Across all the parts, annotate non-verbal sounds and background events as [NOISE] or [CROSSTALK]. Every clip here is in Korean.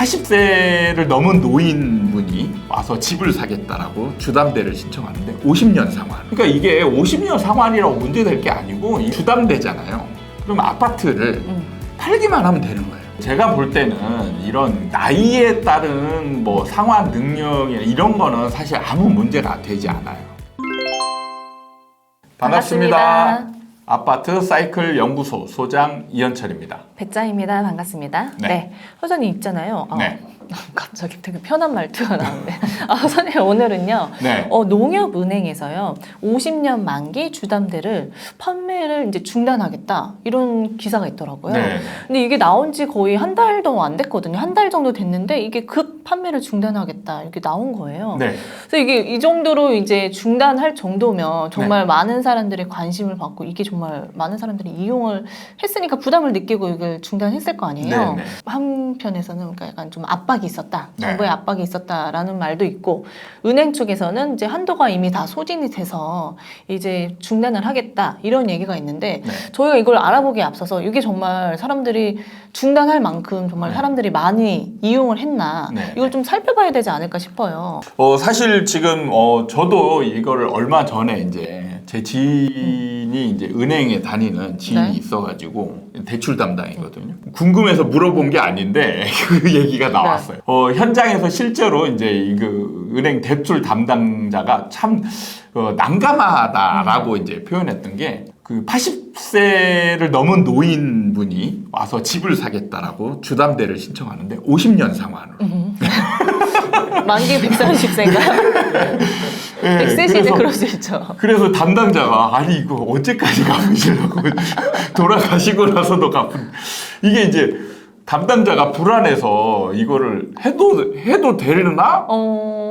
80세를 넘은 노인분이 와서 집을 사겠다라고 주담대를 신청하는데 50년 상환. 그러니까 이게 50년 상환이라고 문제될 게 아니고 이 주담대잖아요. 그럼 아파트를 음. 팔기만 하면 되는 거예요. 제가 볼 때는 이런 나이에 따른 뭐 상환 능력이 이런 거는 사실 아무 문제가 되지 않아요. 반갑습니다. 반갑습니다. 아파트 사이클 연구소 소장 이현철입니다. 백자입니다. 반갑습니다. 네. 네. 소장님 있잖아요. 아, 네. [LAUGHS] 갑자기 되게 편한 말투가 나오는데. 아, 소장님 오늘은요. 네. 어, 농협은행에서요. 50년 만기 주담대를 판매를 이제 중단하겠다. 이런 기사가 있더라고요. 네. 근데 이게 나온 지 거의 한 달도 안 됐거든요. 한 달 정도 됐는데 이게 급 판매를 중단하겠다. 이렇게 나온 거예요. 네. 그래서 이게 이 정도로 이제 중단할 정도면 정말 많은 사람들의 관심을 받고 이게 정말 많은 사람들이 이용을 했으니까 부담을 느끼고 이걸 중단했을 거 아니에요. 네, 네. 한편에서는 그러니까 약간 좀 압박이 있었다. 네. 정부의 압박이 있었다라는 말도 있고 은행 쪽에서는 이제 한도가 이미 다 소진이 돼서 이제 중단을 하겠다 이런 얘기가 있는데 네. 저희가 이걸 알아보기에 앞서서 이게 정말 사람들이 중단할 만큼 정말 네. 사람들이 많이 이용을 했나 네. 이걸 좀 살펴봐야 되지 않을까 싶어요. 어, 사실 지금 어, 저도 이거를 얼마 전에 이제 제 지인이 이제 은행에 다니는 지인이 네. 있어가지고 대출 담당이거든요. 궁금해서 물어본 게 아닌데 [LAUGHS] 그 얘기가 나왔어요. 어, 현장에서 실제로 이제 이그 은행 대출 담당자가 참 어, 난감하다라고 이제 표현했던 게 그 80세를 넘은 노인분이 와서 집을 사겠다라고 주담대를 신청하는데 50년 상환으로. [LAUGHS] 만기 130세인가요? [LAUGHS] 네, 100세시는 그래서- 그럴 수 있죠. 그래서 담당자가 아니 이거 언제까지 갚으시려고 [LAUGHS] 돌아가시고 나서도 갚은 이게 이제 담당자가 불안해서 이거를 해도 해도 되려나 어...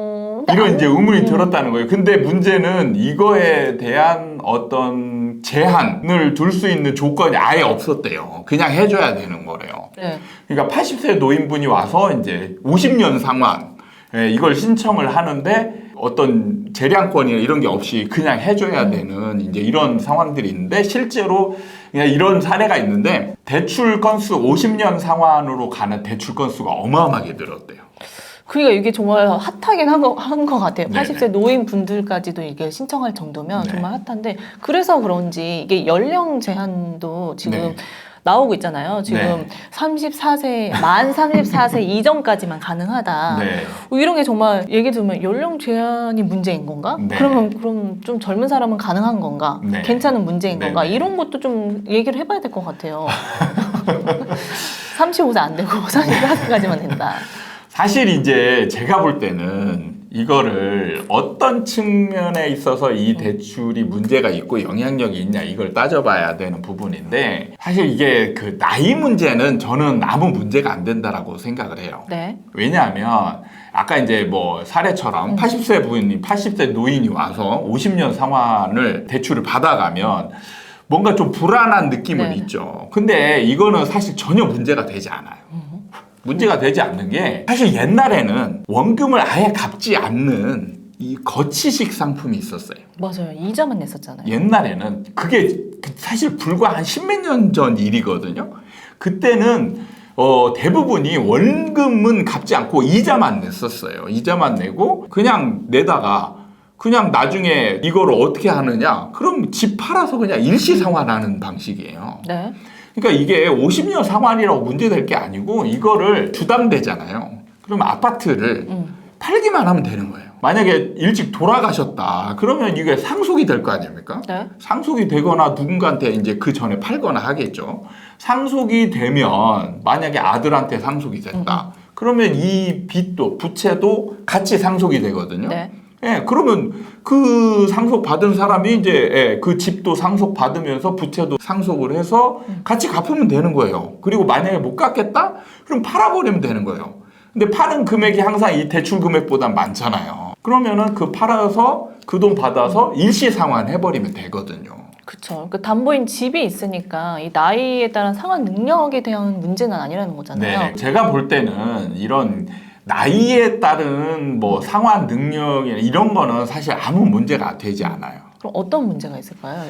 이런 이제 의문이 음. 들었다는 거예요. 근데 문제는 이거에 대한 어떤 제한을 둘 수 있는 조건이 아예 없었대요. 그냥 해줘야 되는 거래요. 네. 그러니까 80세 노인분이 와서 이제 50년 상환 예, 이걸 신청을 하는데 어떤 재량권이나 이런 게 없이 그냥 해줘야 되는 이제 이런 상황들이 있는데 실제로 그냥 이런 사례가 있는데 대출 건수 50년 상환으로 가는 대출 건수가 어마어마하게 늘었대요. 그러니까 이게 정말 핫하긴 한것한것 같아요. 네네. 80세 노인 분들까지도 이게 신청할 정도면 네. 정말 핫한데 그래서 그런지 이게 연령 제한도 지금 네. 나오고 있잖아요. 지금 네. 34세 만 34세 [LAUGHS] 이전까지만 가능하다. 네. 어, 이런 게 정말 얘기 들으면 연령 제한이 문제인 건가? 네. 그러면 그럼 좀 젊은 사람은 가능한 건가? 네. 괜찮은 문제인 네, 건가? 네. 이런 것도 좀 얘기를 해봐야 될 것 같아요. [LAUGHS] [LAUGHS] 35세 안 되고 34세까지만 된다. 사실 이제 제가 볼 때는 이거를 어떤 측면에 있어서 이 대출이 문제가 있고 영향력이 있냐 이걸 따져봐야 되는 부분인데 사실 이게 그 나이 문제는 저는 아무 문제가 안 된다라고 생각을 해요. 네. 왜냐하면 아까 이제 뭐 음. 사례처럼 80세 부인이 80세 노인이 와서 50년 상환을 대출을 받아가면 뭔가 좀 불안한 느낌은 네. 있죠. 근데 이거는 사실 전혀 문제가 되지 않아요. 음. 문제가 되지 않는 게 사실 옛날에는 원금을 아예 갚지 않는 이 거치식 상품이 있었어요. 맞아요. 이자만 냈었잖아요. 옛날에는 그게 그 사실 불과 한 십몇 년 전 일이거든요. 그때는 어, 대부분이 원금은 갚지 않고 이자만 냈었어요. 이자만 내고 그냥 내다가 그냥 나중에 이거를 어떻게 하느냐? 그럼 집 팔아서 그냥 일시 상환하는 방식이에요. 네. 그러니까 이게 50년 상환이라고 문제될 게 아니고 이거를 주담대잖아요. 그럼 아파트를 음. 팔기만 하면 되는 거예요. 만약에 일찍 돌아가셨다. 그러면 이게 상속이 될 거 아닙니까? 네. 상속이 되거나 누군가한테 이제 그 전에 팔거나 하겠죠. 상속이 되면 만약에 아들한테 상속이 됐다. 그러면 이 빚도 부채도 같이 상속이 되거든요. 네. 예, 그러면 그 상속 받은 사람이 이제 예, 그 집도 상속 받으면서 부채도 상속을 해서 같이 갚으면 되는 거예요. 그리고 만약에 못 갚겠다? 그럼 팔아버리면 되는 거예요. 근데 파는 금액이 항상 이 대출 금액보다 많잖아요. 그러면은 그 팔아서 그 돈 받아서 일시 상환 해버리면 되거든요. 그렇죠. 그 담보인 집이 있으니까 이 나이에 따른 상환 능력에 대한 문제는 아니라는 거잖아요. 네, 제가 볼 때는 이런 나이에 따른 뭐 상환 능력이나 이런 거는 사실 아무 문제가 되지 않아요. 그럼 어떤 문제가 있을까요?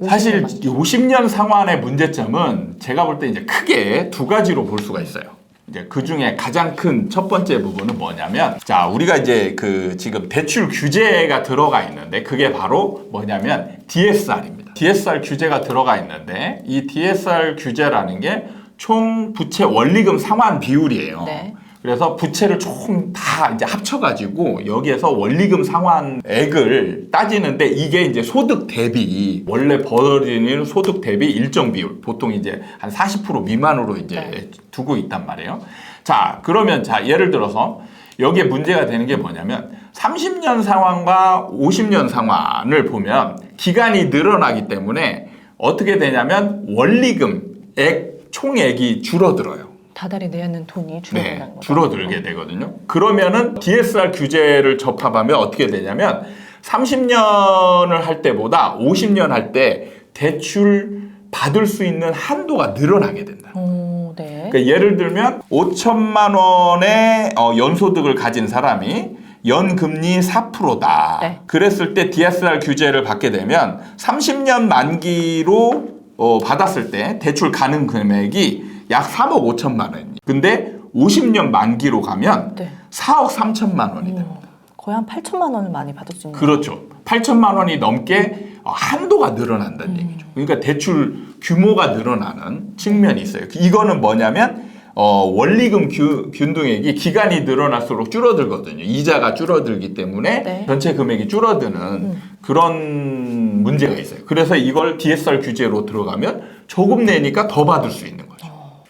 이 사실 50년 만기? 50년 상환의 문제점은 제가 볼 때 이제 크게 두 가지로 볼 수가 있어요. 이제 그 중에 가장 큰 첫 번째 부분은 뭐냐면 자 우리가 이제 그 지금 대출 규제가 들어가 있는데 그게 바로 뭐냐면 DSR입니다. DSR 규제가 들어가 있는데 이 DSR 규제라는 게 총 부채 원리금 상환 비율이에요. 네. 그래서 부채를 총 다 이제 합쳐가지고 여기에서 원리금 상환액을 따지는데 이게 이제 소득 대비 원래 벌어지는 소득 대비 일정 비율 보통 이제 한 40% 미만으로 이제 네. 두고 있단 말이에요. 자 그러면 자 예를 들어서 여기에 문제가 되는 게 뭐냐면 30년 상환과 50년 상환을 보면 기간이 늘어나기 때문에 어떻게 되냐면 원리금 액 총액이 줄어들어요. 다달이 내야 하는 돈이 네, 줄어든다는 거죠. 줄어들게 되거든요. 그러면은 DSR 규제를 접합하면 어떻게 되냐면 30년을 할 때보다 50년 할 때 대출 받을 수 있는 한도가 늘어나게 된다. 오, 네. 그러니까 예를 들면 5천만 원의 어, 연소득을 가진 사람이 연금리 4%다. 네. 그랬을 때 DSR 규제를 받게 되면 30년 만기로 어, 받았을 때 대출 가능 금액이 약 3억 5천만 원이. 근데 50년 만기로 가면 네. 4억 3천만 원이 됩니다. 거의 한 8천만 원을 많이 받을 수 있는. 그렇죠. 8천만 원이 넘게 어, 한도가 늘어난다는 얘기죠. 그러니까 대출 규모가 늘어나는 측면이 있어요. 이거는 뭐냐면 어, 원리금 규, 균등액이 기간이 늘어날수록 줄어들거든요. 이자가 줄어들기 때문에 네. 전체 금액이 줄어드는 그런 문제가 있어요. 그래서 이걸 DSR 규제로 들어가면 조금 내니까 더 받을 수 있는 거죠.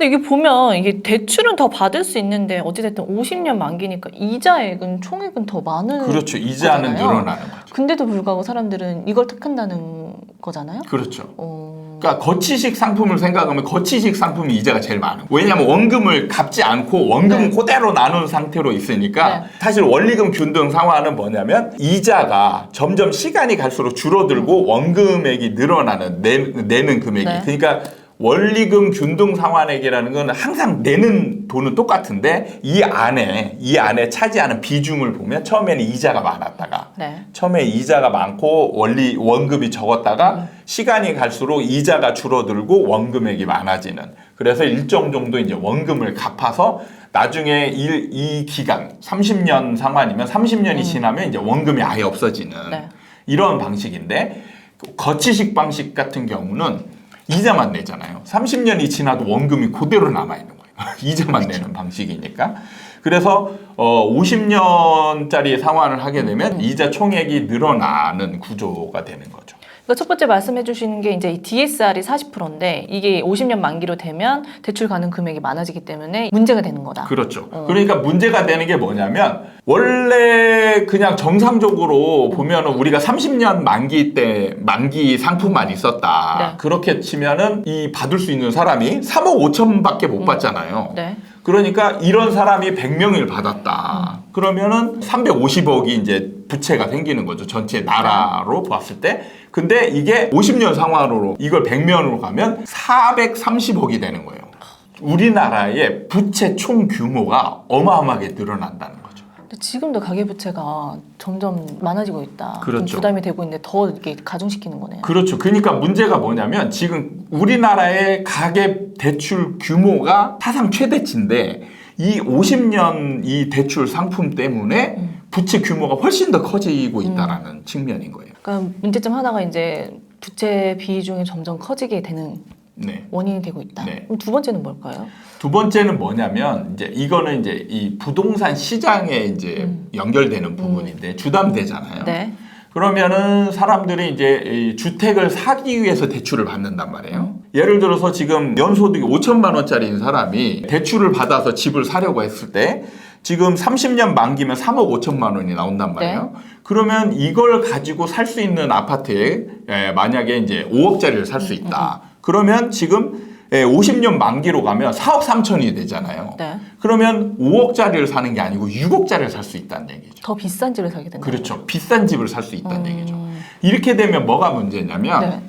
근데 이게 보면 이게 대출은 더 받을 수 있는데 어찌됐든 50년 만기니까 이자액은 총액은 더 많은. 그렇죠. 이자는 거잖아요. 늘어나는 거죠. 근데도 불구하고 사람들은 이걸 택한다는 거잖아요. 그렇죠. 어... 그러니까 거치식 상품을 생각하면 거치식 상품이 이자가 제일 많은 거예요. 왜냐하면 원금을 갚지 않고 원금은 네. 그대로 나눈 상태로 있으니까 네. 사실 원리금 균등 상환은 뭐냐면 이자가 점점 시간이 갈수록 줄어들고 원금액이 늘어나는 내, 내는 금액이 네. 그러니까 원리금 균등 상환액이라는 건 항상 내는 돈은 똑같은데 이 안에 이 안에 차지하는 비중을 보면 처음에는 이자가 많았다가 네. 처음에 이자가 많고 원리 원금이 적었다가 시간이 갈수록 이자가 줄어들고 원금액이 많아지는 그래서 일정 정도 이제 원금을 갚아서 나중에 이, 이 기간 30년 상환이면 30년이 지나면 이제 원금이 아예 없어지는 네. 이런 방식인데 거치식 방식 같은 경우는 이자만 내잖아요. 30년이 지나도 원금이 그대로 남아 있는 거예요. [LAUGHS] 이자만 내는 방식이니까. 그래서 어 50년짜리 상환을 하게 되면 이자 총액이 늘어나는 구조가 되는 거죠. 그러니까 첫 번째 말씀해 주시는 게 이제 이 DSR이 40%인데 이게 50년 만기로 되면 대출 가능 금액이 많아지기 때문에 문제가 되는 거다. 그렇죠. 어. 그러니까 문제가 되는 게 뭐냐면 원래 그냥 정상적으로 보면은 우리가 30년 만기 때 만기 상품만 있었다. 네. 그렇게 치면은 이 받을 수 있는 사람이 3억 5천밖에 못 받잖아요. 네. 그러니까 이런 사람이 100명을 받았다. 그러면은 350억이 이제 부채가 생기는 거죠. 전체 나라로 봤을 때. 근데 이게 50년 상환으로 이걸 100년으로 가면 430억이 되는 거예요. 우리나라의 부채 총 규모가 어마어마하게 늘어난다는 지금도 가계 부채가 점점 많아지고 있다. 그렇죠. 좀 부담이 되고 있는데 더 이렇게 가중시키는 거네요. 그렇죠. 그러니까 문제가 뭐냐면 지금 우리나라의 가계 대출 규모가 사상 최대치인데 이 50년 이 대출 상품 때문에 부채 규모가 훨씬 더 커지고 있다라는 측면인 거예요. 그러니까 문제점 하나가 이제 부채 비중이 점점 커지게 되는 네. 원인이 되고 있다. 네. 그럼 두 번째는 뭘까요? 두 번째는 뭐냐면 이제 이거는 이제 이 부동산 시장에 이제 연결되는 부분인데 주담대잖아요. 음. 네. 그러면은 사람들이 이제 이 주택을 사기 위해서 대출을 받는단 말이에요. 음. 예를 들어서 지금 연소득이 5천만 원짜리인 사람이 대출을 받아서 집을 사려고 했을 때 지금 30년 만기면 3억 5천만 원이 나온단 말이에요. 네. 그러면 이걸 가지고 살 수 있는 아파트에 에, 만약에 이제 5억짜리를 살수 음, 있다. 그러면 지금 에, 50년 만기로 가면 4억 3천이 되잖아요. 네. 그러면 5억짜리를 사는 게 아니고 6억짜리를 살 수 있다는 얘기죠. 더 비싼 집을 사게 된다. 그렇죠. 비싼 집을 살 수 있다는 음. 얘기죠. 이렇게 되면 뭐가 문제냐면 네.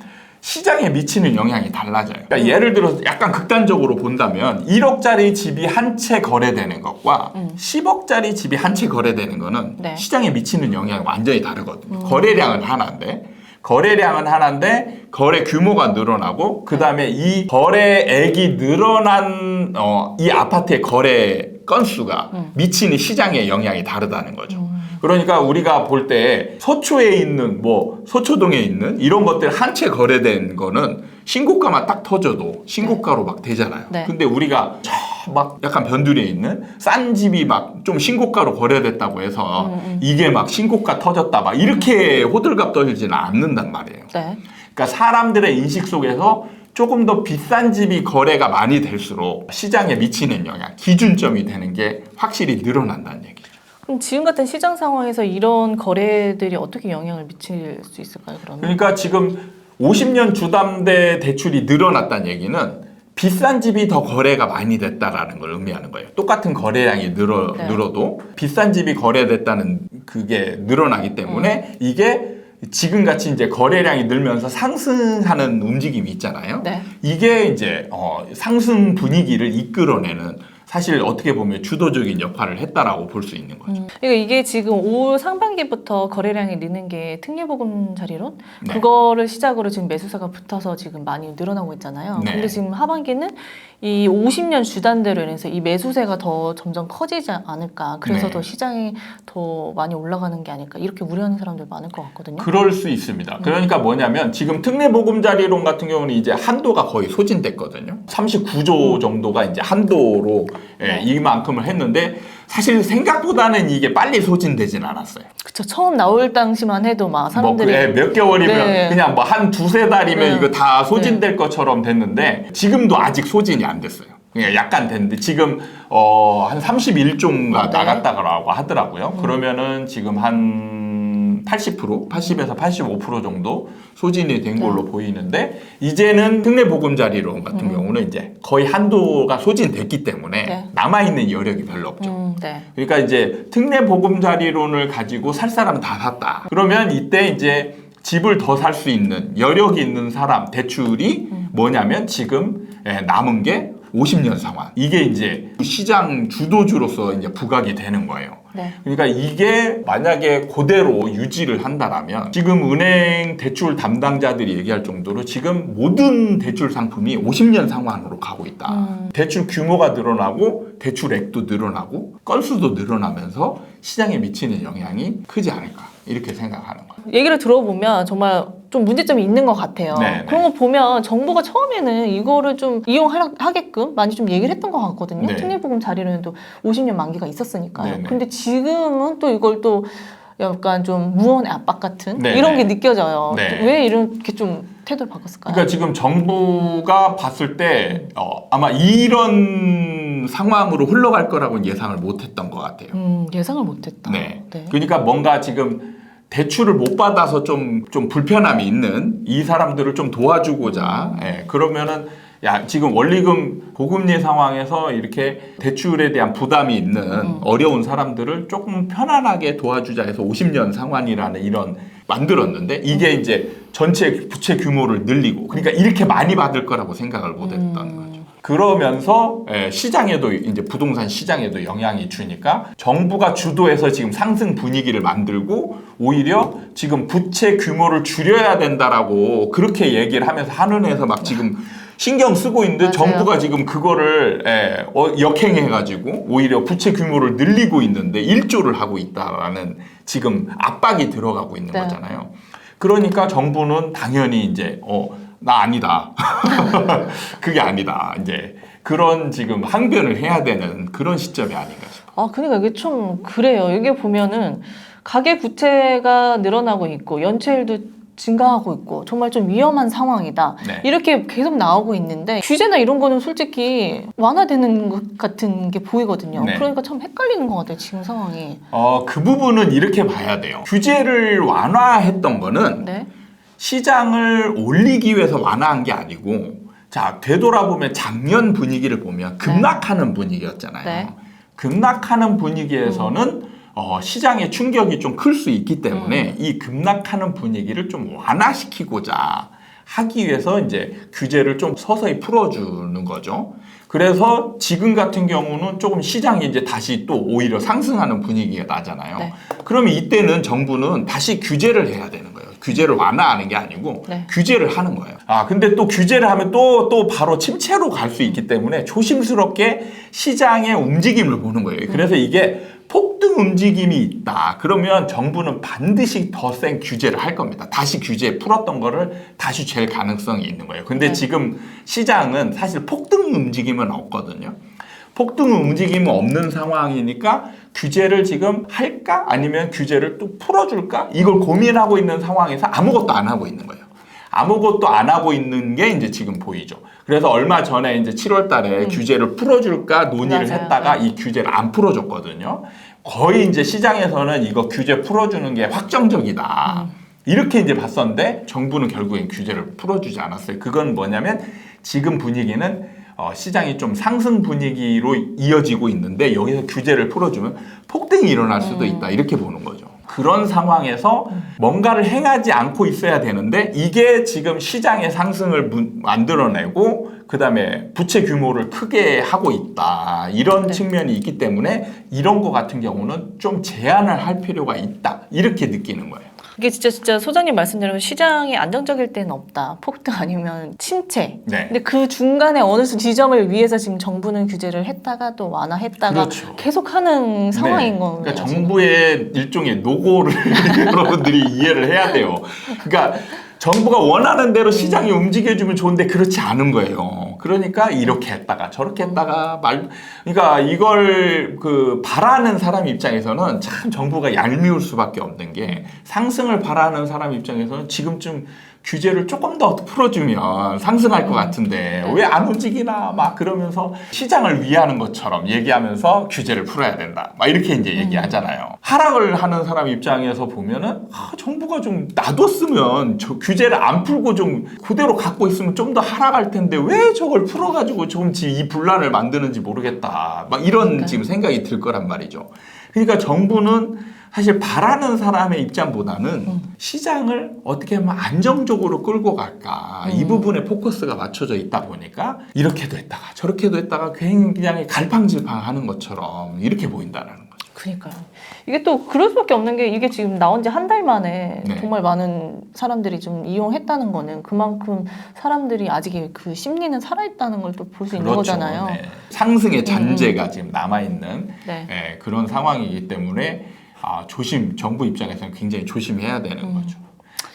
시장에 미치는 영향이 달라져요. 그러니까 예를 들어서 약간 극단적으로 본다면 1억짜리 집이 한 채 거래되는 것과 10억짜리 집이 한 채 거래되는 거는 네. 시장에 미치는 영향이 완전히 다르거든요. 거래량은 하나인데 거래량은 하나인데 거래 규모가 늘어나고 그 다음에 이 거래액이 늘어난 어, 이 아파트의 거래 건수가 미치는 시장에 영향이 다르다는 거죠. 그러니까 우리가 볼 때 서초에 있는 뭐 서초동에 있는 이런 것들 한 채 거래된 거는 신고가만 딱 터져도 신고가로 막 되잖아요. 네. 근데 우리가 저막 약간 변두리에 있는 싼 집이 막 좀 신고가로 거래됐다고 해서 음, 이게 막 신고가 터졌다 막 이렇게 호들갑 떨지는 않는단 말이에요. 네. 그러니까 사람들의 인식 속에서 조금 더 비싼 집이 거래가 많이 될수록 시장에 미치는 영향, 기준점이 되는 게 확실히 늘어난다는 얘기죠. 그럼 지금 같은 시장 상황에서 이런 거래들이 어떻게 영향을 미칠 수 있을까요? 그러면? 그러니까 지금 50년 주담대 대출이 늘어났다는 얘기는 비싼 집이 더 거래가 많이 됐다라는 걸 의미하는 거예요. 똑같은 거래량이 늘어, 네. 늘어도 비싼 집이 거래됐다는 그게 늘어나기 때문에 이게 지금 같이 이제 거래량이 늘면서 상승하는 움직임이 있잖아요. 네. 이게 이제 어, 상승 분위기를 이끌어내는 사실 어떻게 보면 주도적인 역할을 했다라고 볼 수 있는 거죠. 음, 그러니까 이게 지금 올 상반기부터 거래량이 느는 게 특례보금자리론 네. 그거를 시작으로 지금 매수사가 붙어서 지금 많이 늘어나고 있잖아요. 네. 근데 지금 하반기는 이 50년 주단대로 인해서 이 매수세가 더 점점 커지지 않을까. 그래서 네. 더 시장이 더 많이 올라가는 게 아닐까. 이렇게 우려하는 사람들 많을 것 같거든요. 그럴 수 있습니다. 그러니까 뭐냐면 지금 특례보금자리론 같은 경우는 이제 한도가 거의 소진됐거든요. 39조 정도가 이제 한도로 예, 네. 이만큼을 했는데 사실 생각보다는 이게 빨리 소진되진 않았어요. 그쵸. 처음 나올 당시만 해도 막 사람들이 뭐, 그, 예, 몇 개월이면 네. 그냥 뭐 한 두세 달이면 네. 이거 다 소진될 것처럼 됐는데 지금도 아직 소진이 안 됐어요. 그냥 약간 됐는데 지금 어, 한 31조가 네. 나갔다고 하더라고요. 그러면은 지금 한 80%, 80에서 85% 정도 소진이 된 걸로 네. 보이는데 이제는 특례 보금자리론 같은 경우는 이제 거의 한도가 소진됐기 때문에 음. 네. 남아 있는 여력이 별로 없죠. 음, 네. 그러니까 이제 특례 보금자리론을 가지고 살 사람은 다 샀다. 그러면 이때 이제 집을 더 살 수 있는 여력이 있는 사람 대출이 뭐냐면 지금 예, 남은 게 50년 상환. 이게 이제 시장 주도주로서 이제 부각이 되는 거예요. 네. 그러니까 이게 만약에 그대로 유지를 한다라면 지금 은행 대출 담당자들이 얘기할 정도로 지금 모든 대출 상품이 50년 상환으로 가고 있다. 음. 대출 규모가 늘어나고 대출액도 늘어나고 건수도 늘어나면서 시장에 미치는 영향이 크지 않을까 이렇게 생각하는 거예요. 얘기를 들어보면 정말 좀 문제점이 있는 것 같아요. 네, 네. 그런 거 보면 정부가 처음에는 이거를 좀 이용하게끔 많이 좀 얘기를 했던 것 같거든요. 네. 특례보금 자리로는 또 50년 만기가 있었으니까요. 네, 네. 근데 지금은 또 이걸 또 약간 좀 무언의 압박 같은 네, 이런 네. 게 느껴져요. 네. 왜 이렇게 좀 태도를 바꿨을까요? 그러니까 지금 정부가 봤을 때 어, 아마 이런 상황으로 흘러갈 거라고는 예상을 못했던 것 같아요. 음, 예상을 못했다. 네. 네. 그러니까 뭔가 지금 대출을 못 받아서 좀, 좀 불편함이 있는 이 사람들을 좀 도와주고자, 예, 그러면은, 야, 지금 원리금 고금리 상황에서 이렇게 대출에 대한 부담이 있는 음. 어려운 사람들을 조금 편안하게 도와주자 해서 50년 상환이라는 이런 만들었는데 이게 이제 전체 부채 규모를 늘리고 그러니까 이렇게 많이 받을 거라고 생각을 못 했던 음. 거죠. 그러면서 예, 시장에도 이제 부동산 시장에도 영향이 주니까 정부가 주도해서 지금 상승 분위기를 만들고 오히려 지금 부채 규모를 줄여야 된다라고 그렇게 얘기를 하면서 한은에서 막 지금 신경 쓰고 있는데 맞아요. 정부가 지금 그거를 예, 어, 역행해가지고 오히려 부채 규모를 늘리고 있는데 일조를 하고 있다라는 지금 압박이 들어가고 있는 네. 거잖아요. 그러니까 정부는 당연히 이제 어, 나 아니다. [LAUGHS] 그게 아니다. 이제 그런 지금 항변을 해야 되는 그런 시점이 아닌가 싶어요. 아, 그러니까 이게 좀 그래요. 이게 보면은 가계 부채가 늘어나고 있고 연체율도 증가하고 있고 정말 좀 위험한 상황이다. 네. 이렇게 계속 나오고 있는데 규제나 이런 거는 솔직히 완화되는 것 같은 게 보이거든요. 네. 그러니까 참 헷갈리는 것 같아요. 지금 상황이. 어, 그 부분은 이렇게 봐야 돼요. 규제를 완화했던 거는 네. 시장을 올리기 위해서 완화한 게 아니고 자 되돌아보면 작년 분위기를 보면 급락하는 분위기였잖아요. 네. 급락하는 분위기에서는 어, 시장의 충격이 좀 클 수 있기 때문에 이 급락하는 분위기를 좀 완화시키고자 하기 위해서 이제 규제를 좀 서서히 풀어주는 거죠. 그래서 지금 같은 경우는 조금 시장이 이제 다시 또 오히려 상승하는 분위기가 나잖아요. 네. 그러면 이때는 정부는 다시 규제를 해야 되는. 규제를 완화하는 게 아니고 네. 규제를 하는 거예요. 아, 근데 또 규제를 하면 또, 또 바로 침체로 갈 수 있기 때문에 조심스럽게 시장의 움직임을 보는 거예요. 그래서 이게 폭등 움직임이 있다. 그러면 정부는 반드시 더 센 규제를 할 겁니다. 다시 규제 풀었던 거를 다시 잴 가능성이 있는 거예요. 근데 네. 지금 시장은 사실 폭등 움직임은 없거든요. 폭등 움직임은 없는 상황이니까 규제를 지금 할까 아니면 규제를 또 풀어줄까 이걸 고민하고 있는 상황에서 아무것도 안 하고 있는 거예요. 아무것도 안 하고 있는 게 이제 지금 보이죠. 그래서 얼마 전에 이제 7월 달에 규제를 풀어줄까 논의를 음. 맞아요. 했다가 네. 이 규제를 안 풀어줬거든요. 거의 이제 시장에서는 이거 규제 풀어주는 게 확정적이다. 이렇게 이제 봤었는데 정부는 결국엔 규제를 풀어주지 않았어요. 그건 뭐냐면 지금 분위기는 어, 시장이 좀 상승 분위기로 이어지고 있는데 여기서 규제를 풀어주면 폭등이 일어날 수도 있다 이렇게 보는 거죠. 그런 상황에서 뭔가를 행하지 않고 있어야 되는데 이게 지금 시장의 상승을 문- 만들어내고 그다음에 부채 규모를 크게 하고 있다 이런 네. 측면이 있기 때문에 이런 거 같은 경우는 좀 제한을 할 필요가 있다 이렇게 느끼는 거예요. 이게 진짜 진짜 소장님 말씀대로 시장이 안정적일 때는 없다. 폭등 아니면 침체. 네. 근데 그 중간에 어느 수 지점을 위해서 지금 정부는 규제를 했다가 또 완화했다가 그렇죠. 계속하는 상황인 네. 거예요. 그러니까. 정부의 일종의 노고를 [LAUGHS] 여러분들이 이해를 해야 돼요. 그러니까 정부가 원하는 대로 시장이 움직여주면 좋은데 그렇지 않은 거예요. 그러니까 이렇게 했다가 저렇게 했다가 말, 그러니까 이걸 그 바라는 사람 입장에서는 참 정부가 얄미울 수밖에 없는 게 상승을 바라는 사람 입장에서는 지금쯤 규제를 조금 더 풀어주면 상승할 것 같은데 네. 왜안 움직이나 막 그러면서 시장을 위하는 것처럼 얘기하면서 규제를 풀어야 된다. 막 이렇게 이제 얘기하잖아요. 하락을 하는 사람 입장에서 보면은 아, 정부가 좀 놔뒀으면 저 규제를 안 풀고 좀 그대로 갖고 있으면 좀 더 하락할 텐데 왜 저걸 풀어가지고 조금 이 분란을 만드는지 모르겠다 막 이런 그러니까요. 지금 생각이 들 거란 말이죠 그러니까 정부는 사실 바라는 사람의 입장보다는 음. 시장을 어떻게 하면 안정적으로 끌고 갈까 이 음. 부분에 포커스가 맞춰져 있다 보니까 이렇게도 했다가 저렇게도 했다가 굉장히 갈팡질팡하는 것처럼 이렇게 보인다는. 그러니까요. 이게 또 그럴 수밖에 없는 게 이게 지금 나온 지 한 달 만에 네. 정말 많은 사람들이 좀 이용했다는 거는 그만큼 사람들이 아직 그 심리는 살아있다는 걸 또 볼 수 있는 거잖아요. 네. 상승의 잔재가 지금 남아 있는 네. 예, 그런 상황이기 때문에 아, 조심 정부 입장에서는 굉장히 조심해야 되는 음. 거죠.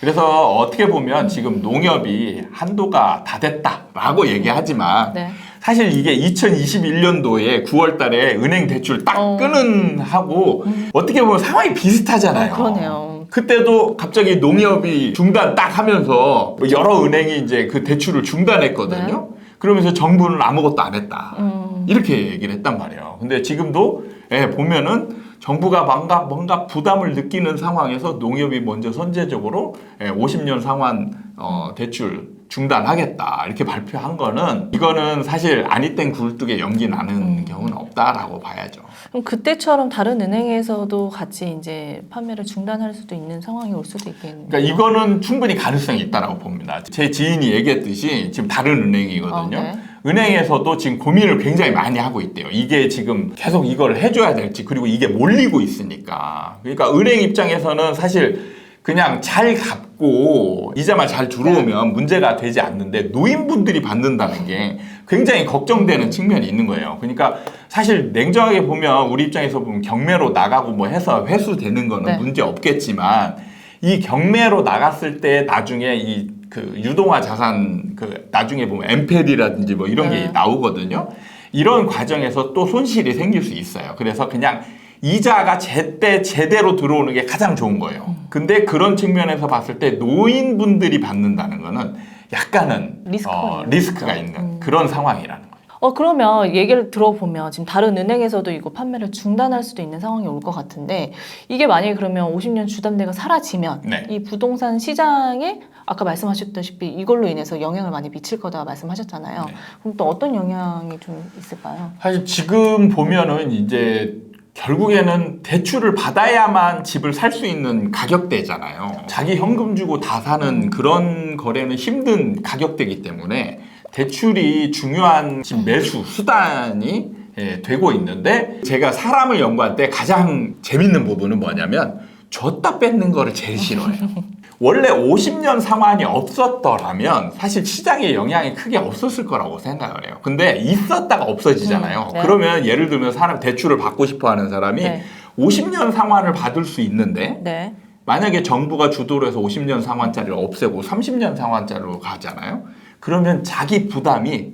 그래서 어떻게 보면 지금 농협이 한도가 다 됐다라고 얘기하지만 네. 사실 이게 2021년도에 9월 달에 은행 대출 딱 어. 끄는 하고 어떻게 보면 상황이 비슷하잖아요. 어, 그러네요. 그때도 갑자기 농협이 중단 딱 하면서 뭐 여러 은행이 이제 그 대출을 중단했거든요. 그러면서 정부는 아무것도 안 했다. 네. 음. 이렇게 얘기를 했단 말이에요. 근데 지금도 예, 보면은 정부가 뭔가, 뭔가 부담을 느끼는 상황에서 농협이 먼저 선제적으로 예, 50년 상환 어, 대출 중단하겠다 이렇게 [LAUGHS] 발표한 거는 이거는 사실 아니땡 굴뚝에 연기 나는 음. 경우는 없다라고 봐야죠. 그럼 그때처럼 다른 은행에서도 같이 이제 판매를 중단할 수도 있는 상황이 올 수도 있겠네요. 그러니까 이거는 충분히 가능성이 있다라고 봅니다. 제 지인이 얘기했듯이 지금 다른 은행이거든요. 아, 네. 은행에서도 지금 고민을 굉장히 많이 하고 있대요. 이게 지금 계속 이걸 해줘야 될지 그리고 이게 몰리고 있으니까. 그러니까 은행 입장에서는 사실 그냥 잘 갚고 이자만 잘 들어오면 문제가 되지 않는데 노인분들이 받는다는 게 굉장히 걱정되는 측면이 있는 거예요. 그러니까 사실 냉정하게 보면 우리 입장에서 보면 경매로 나가고 뭐 해서 회수되는 거는 네. 문제 없겠지만 이 경매로 나갔을 때 나중에 이 그 유동화 자산 그 나중에 보면 엠페리라든지 뭐 이런 게 네. 나오거든요. 이런 과정에서 또 손실이 생길 수 있어요. 그래서 그냥 이자가 제때 제대로 들어오는 게 가장 좋은 거예요. 근데 그런 측면에서 봤을 때 노인분들이 받는다는 거는 약간은 리스크가 어, 있는 리스크가. 있는 음. 그런 상황이라는 거죠. 어 그러면 얘기를 들어보면 지금 다른 은행에서도 이거 판매를 중단할 수도 있는 상황이 올 것 같은데 이게 만약에 그러면 50년 주담대가 사라지면 네. 이 부동산 시장에 아까 말씀하셨다시피 이걸로 인해서 영향을 많이 미칠 거다 말씀하셨잖아요. 네. 그럼 또 어떤 영향이 좀 있을까요? 사실 지금 보면은 이제 결국에는 대출을 받아야만 집을 살 수 있는 가격대잖아요. 자기 현금 주고 다 사는 그런 거래는 힘든 가격대이기 때문에 대출이 중요한 지금 매수 수단이 예, 되고 있는데 제가 사람을 연구할 때 가장 재밌는 부분은 뭐냐면 줬다 뺏는 거를 제일 싫어해요. [LAUGHS] 원래 50년 상환이 없었더라면 사실 시장에 영향이 크게 없었을 거라고 생각을 해요. 근데 있었다가 없어지잖아요. 음, 네. 그러면 예를 들면 사람 대출을 받고 싶어 하는 사람이 네. 50년 상환을 받을 수 있는데 네. 만약에 정부가 주도를 해서 50년 상환짜리를 없애고 30년 상환짜리로 가잖아요. 그러면 자기 부담이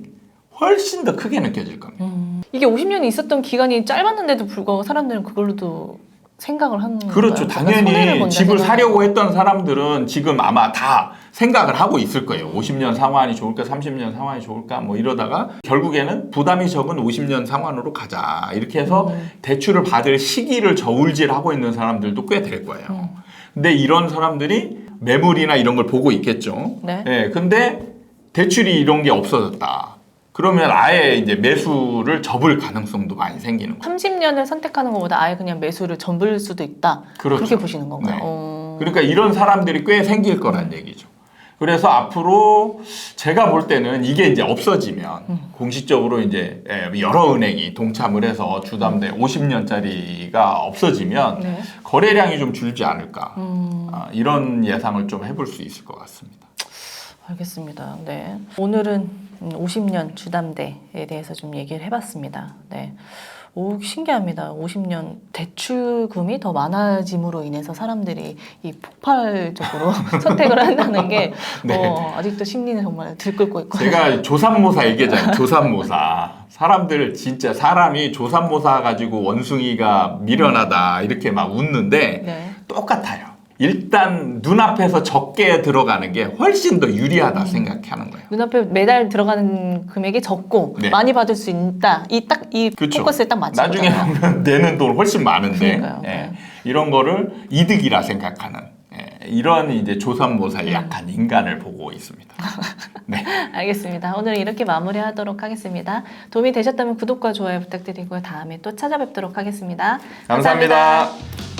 훨씬 더 크게 느껴질 겁니다. 음. 이게 50년이 있었던 기간이 짧았는데도 불구하고 사람들은 그걸로도 생각을 하는 그렇죠. 약간 손해를 당연히 본다 집을 생각을 사려고 했던 사람들은 지금 아마 다 생각을 하고 있을 거예요. 50년 상환이 좋을까, 30년 상환이 좋을까, 뭐 이러다가 결국에는 부담이 적은 50년 상환으로 가자. 이렇게 해서 음. 대출을 받을 시기를 저울질하고 있는 사람들도 꽤 될 거예요. 음. 근데 이런 사람들이 매물이나 이런 걸 보고 있겠죠. 네. 예, 근데 대출이 이런 게 없어졌다. 그러면 아예 이제 매수를 접을 가능성도 많이 생기는 거예요. 30년을 선택하는 것보다 아예 그냥 매수를 전불 수도 있다. 그렇죠. 그렇게 보시는 건가요? 네. 어. 그러니까 이런 사람들이 꽤 생길 거란 얘기죠. 그래서 앞으로 제가 볼 때는 이게 이제 없어지면 음. 공식적으로 이제 예, 여러 은행이 동참을 해서 주담대 50년짜리가 없어지면 네. 거래량이 좀 줄지 않을까 음. 아, 이런 예상을 좀 해볼 수 있을 것 같습니다. 알겠습니다. 네. 오늘은 50년 주담대에 대해서 좀 얘기를 해봤습니다. 네. 오, 신기합니다. 50년 대출금이 더 많아짐으로 인해서 사람들이 이 폭발적으로 [LAUGHS] 선택을 한다는 게 네. 어, 아직도 심리는 정말 들끓고 있고. 제가 조삼모사 얘기하잖아요. 조삼모사. 사람들 진짜 사람이 조삼모사 가지고 원숭이가 미련하다 이렇게 막 웃는데 네. 똑같아요. 일단 눈앞에서 적게 들어가는 게 훨씬 더 유리하다 생각하는 거예요. 눈앞에 매달 들어가는 금액이 적고 네. 많이 받을 수 있다. 이 딱 이 그쵸. 포커스에 딱 맞춘 나중에. 보면 [LAUGHS] 내는 돈 훨씬 많은데 그러니까요. 예, 네. 이런 거를 이득이라 생각하는 예, 이런 이제 음. 조삼모사의 약한 인간을 보고 있습니다. [LAUGHS] 네. 알겠습니다. 오늘 이렇게 마무리하도록 하겠습니다. 도움이 되셨다면 구독과 좋아요 부탁드리고요. 다음에 또 찾아뵙도록 하겠습니다 감사합니다.